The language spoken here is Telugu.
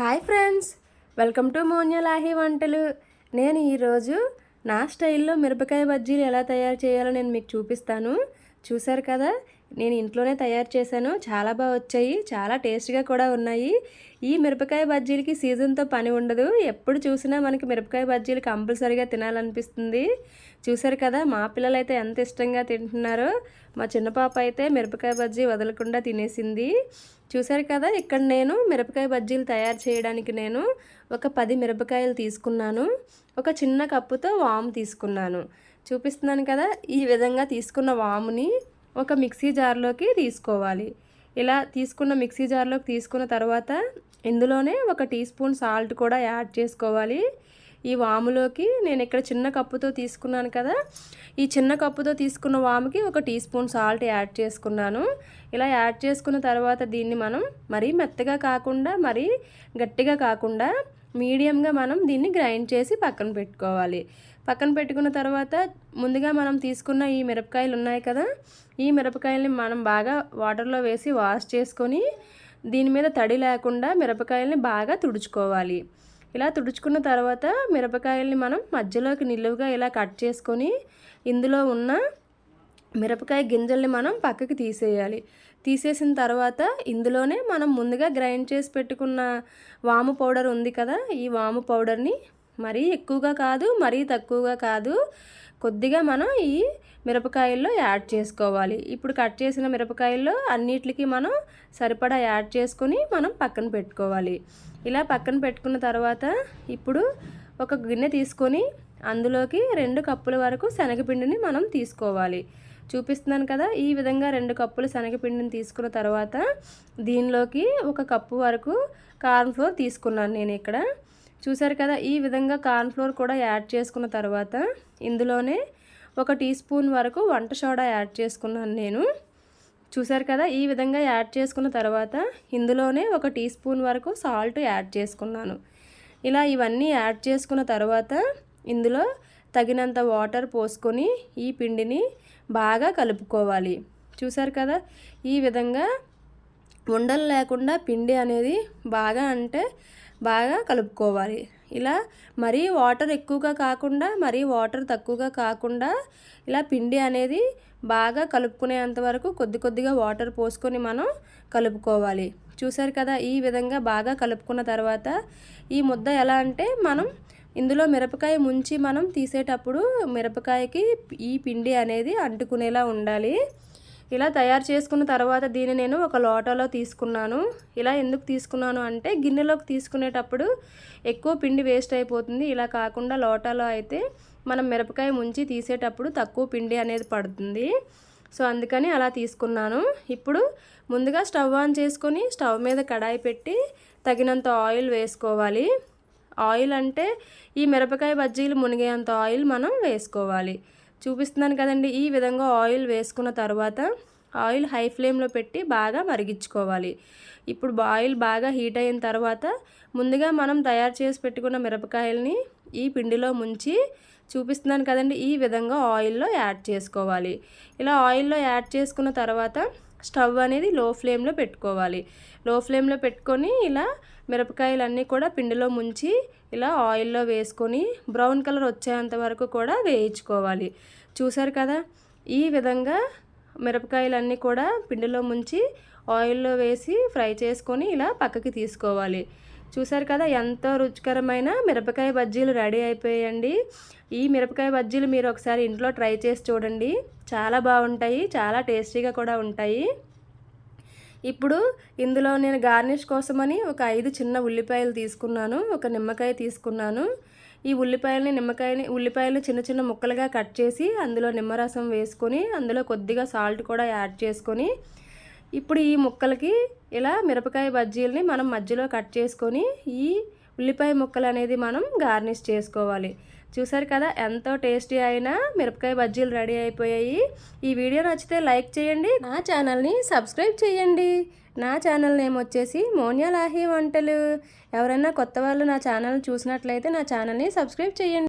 హాయ్ ఫ్రెండ్స్ వెల్కమ్ టు మోన్యలాహి వంటలు. నేను ఈరోజు నా స్టైల్లో మిరపకాయ బజ్జీలు ఎలా తయారు చేయాలో నేను మీకు చూపిస్తాను. చూసారు కదా నేను ఇంట్లోనే తయారు చేశాను. చాలా బాగా వచ్చాయి. చాలా టేస్ట్గా కూడా ఉన్నాయి. ఈ మిరపకాయ బజ్జీలకి సీజన్తో పని ఉండదు. ఎప్పుడు చూసినా మనకి మిరపకాయ బజ్జీలు కంపల్సరీగా తినాలనిపిస్తుంది. చూసారు కదా మా పిల్లలు అయితే ఎంత ఇష్టంగా తింటున్నారో. మా చిన్న పాప అయితే మిరపకాయ బజ్జీ వదలకుండా తినేసింది. చూసారు కదా ఇక్కడ నేను మిరపకాయ బజ్జీలు తయారు చేయడానికి నేను ఒక పది మిరపకాయలు తీసుకున్నాను. ఒక చిన్న కప్పుతో వాము తీసుకున్నాను. చూపిస్తున్నాను కదా ఈ విధంగా తీసుకున్న వాముని ఒక మిక్సీ జార్లోకి తీసుకోవాలి. ఇలా తీసుకున్న మిక్సీ జార్లోకి తీసుకున్న తర్వాత ఇందులోనే ఒక టీ స్పూన్ సాల్ట్ కూడా యాడ్ చేసుకోవాలి. ఈ వాములోకి నేను ఇక్కడ చిన్న కప్పుతో తీసుకున్నాను కదా ఈ చిన్న కప్పుతో తీసుకున్న వాముకి ఒక టీ స్పూన్ సాల్ట్ యాడ్ చేసుకున్నాను. ఇలా యాడ్ చేసుకున్న తర్వాత దీన్ని మనం మరీ మెత్తగా కాకుండా మరీ గట్టిగా కాకుండా మీడియంగా మనం దీన్ని గ్రైండ్ చేసి పక్కన పెట్టుకోవాలి. పక్కన పెట్టుకున్న తర్వాత ముందుగా మనం తీసుకున్న ఈ మిరపకాయలు ఉన్నాయి కదా ఈ మిరపకాయలని మనం బాగా వాటర్లో వేసి వాష్ చేసుకొని దీని మీద తడి లేకుండా మిరపకాయలని బాగా తుడుచుకోవాలి. ఇలా తుడుచుకున్న తర్వాత మిరపకాయల్ని మనం మధ్యలోకి నిలువుగా ఇలా కట్ చేసుకొని ఇందులో ఉన్న మిరపకాయ గింజల్ని మనం పక్కకి తీసేయాలి. తీసేసిన తర్వాత ఇందులోనే మనం ముందుగా గ్రైండ్ చేసి పెట్టుకున్న వాము పౌడర్ ఉంది కదా ఈ వాము పౌడర్ని మరీ ఎక్కువగా కాదు మరీ తక్కువగా కాదు కొద్దిగా మనం ఈ మిరపకాయల్లో యాడ్ చేసుకోవాలి. ఇప్పుడు కట్ చేసిన మిరపకాయల్లో అన్నిటికి మనం సరిపడా యాడ్ చేసుకొని మనం పక్కన పెట్టుకోవాలి. ఇలా పక్కన పెట్టుకున్న తర్వాత ఇప్పుడు ఒక గిన్నె తీసుకొని అందులోకి రెండు కప్పుల వరకు శనగపిండిని మనం తీసుకోవాలి. చూపిస్తున్నాను కదా ఈ విధంగా రెండు కప్పులు శనగపిండిని తీసుకున్న తర్వాత దీనిలోకి ఒక కప్పు వరకు కార్న్ఫ్లోర్ తీసుకున్నాను నేను ఇక్కడ. చూసారు కదా ఈ విధంగా కార్న్ఫ్లోర్ కూడా యాడ్ చేసుకున్న తర్వాత ఇందులోనే ఒక టీ స్పూన్ వరకు వంట సోడా యాడ్ చేసుకున్నాను నేను. చూసారు కదా ఈ విధంగా యాడ్ చేసుకున్న తర్వాత ఇందులోనే ఒక టీ స్పూన్ వరకు సాల్ట్ యాడ్ చేసుకున్నాను. ఇలా ఇవన్నీ యాడ్ చేసుకున్న తర్వాత ఇందులో తగినంత వాటర్ పోసుకొని ఈ పిండిని బాగా కలుపుకోవాలి. చూసారు కదా? ఈ విధంగా ఉండలు లేకుండా పిండి అనేది బాగా అంటే బాగా కలుపుకోవాలి. ఇలా మరీ వాటర్ ఎక్కువగా కాకుండా మరీ వాటర్ తక్కువగా కాకుండా ఇలా పిండి అనేది బాగా కలుపుకునేంత వరకు కొద్ది కొద్దిగా వాటర్ పోసుకొని మనం కలుపుకోవాలి. చూసారు కదా? ఈ విధంగా బాగా కలుపుకున్న తర్వాత ఈ ముద్ద ఎలా అంటే మనం ఇందులో మిరపకాయ ముంచి మనం తీసేటప్పుడు మిరపకాయకి ఈ పిండి అనేది అంటుకునేలా ఉండాలి. ఇలా తయారు చేసుకున్న తర్వాత దీన్ని నేను ఒక లోటాలో తీసుకున్నాను. ఇలా ఎందుకు తీసుకున్నాను అంటే గిన్నెలోకి తీసుకునేటప్పుడు ఎక్కువ పిండి వేస్ట్ అయిపోతుంది. ఇలా కాకుండా లోటాలో అయితే మనం మిరపకాయ ముంచి తీసేటప్పుడు తక్కువ పిండి అనేది పడుతుంది. సో అందుకని అలా తీసుకున్నాను. ఇప్పుడు ముందుగా స్టవ్ ఆన్ చేసుకొని స్టవ్ మీద కడాయి పెట్టి తగినంత ఆయిల్ వేసుకోవాలి. ఆయిల్ అంటే ఈ మిరపకాయ బజ్జీలు మునిగేంత ఆయిల్ మనం వేసుకోవాలి. చూపిస్తున్నాను కదండి ఈ విధంగా ఆయిల్ వేసుకున్న తర్వాత ఆయిల్ హై ఫ్లేమ్లో పెట్టి బాగా మరిగించుకోవాలి. ఇప్పుడు ఆయిల్ బాగా హీట్ అయిన తర్వాత ముందుగా మనం తయారు చేసి పెట్టుకున్న మిరపకాయలని ఈ పిండిలో ముంచి చూపిస్తున్నాను కదండి ఈ విధంగా ఆయిల్లో యాడ్ చేసుకోవాలి. ఇలా ఆయిల్లో యాడ్ చేసుకున్న తర్వాత స్టవ్ అనేది లో ఫ్లేమ్లో పెట్టుకోవాలి. లో ఫ్లేమ్లో పెట్టుకొని ఇలా మిరపకాయలన్నీ కూడా పిండిలో ముంచి ఇలా ఆయిల్లో వేసుకొని బ్రౌన్ కలర్ వచ్చేంత వరకు కూడా వేయించుకోవాలి. చూసారు కదా? ఈ విధంగా మిరపకాయలన్నీ కూడా పిండిలో ముంచి ఆయిల్లో వేసి ఫ్రై చేసుకొని ఇలా పక్కకి తీసుకోవాలి. చూసారు కదా ఎంతో రుచికరమైన మిరపకాయ బజ్జీలు రెడీ అయిపోయాయండి. ఈ మిరపకాయ బజ్జీలు మీరు ఒకసారి ఇంట్లో ట్రై చేసి చూడండి. చాలా బాగుంటాయి చాలా టేస్టీగా కూడా ఉంటాయి. ఇప్పుడు ఇందులో నేను గార్నిష్ కోసమని ఒక ఐదు చిన్న ఉల్లిపాయలు తీసుకున్నాను ఒక నిమ్మకాయ తీసుకున్నాను. ఈ ఉల్లిపాయలని నిమ్మకాయని ఉల్లిపాయలు చిన్న చిన్న ముక్కలుగా కట్ చేసి అందులో నిమ్మరసం వేసుకొని అందులో కొద్దిగా సాల్ట్ కూడా యాడ్ చేసుకొని ఇప్పుడు ఈ ముక్కలకి ఇలా మిరపకాయ బజ్జీలని మనం మధ్యలో కట్ చేసుకొని ఈ ఉల్లిపాయ ముక్కలు అనేది మనం గార్నిష్ చేసుకోవాలి. చూసారు కదా ఎంతో టేస్టీ అయిన మిరపకాయ బజ్జీలు రెడీ అయిపోయాయి. ఈ వీడియో నచ్చితే లైక్ చేయండి నా ఛానల్ని సబ్స్క్రైబ్ చేయండి. నా ఛానల్ నేమ్ వచ్చేసి మోనియా లాహీ వంటలు. ఎవరైనా కొత్త వాళ్ళు నా ఛానల్ చూసినట్లయితే నా ఛానల్ని సబ్స్క్రైబ్ చేయండి.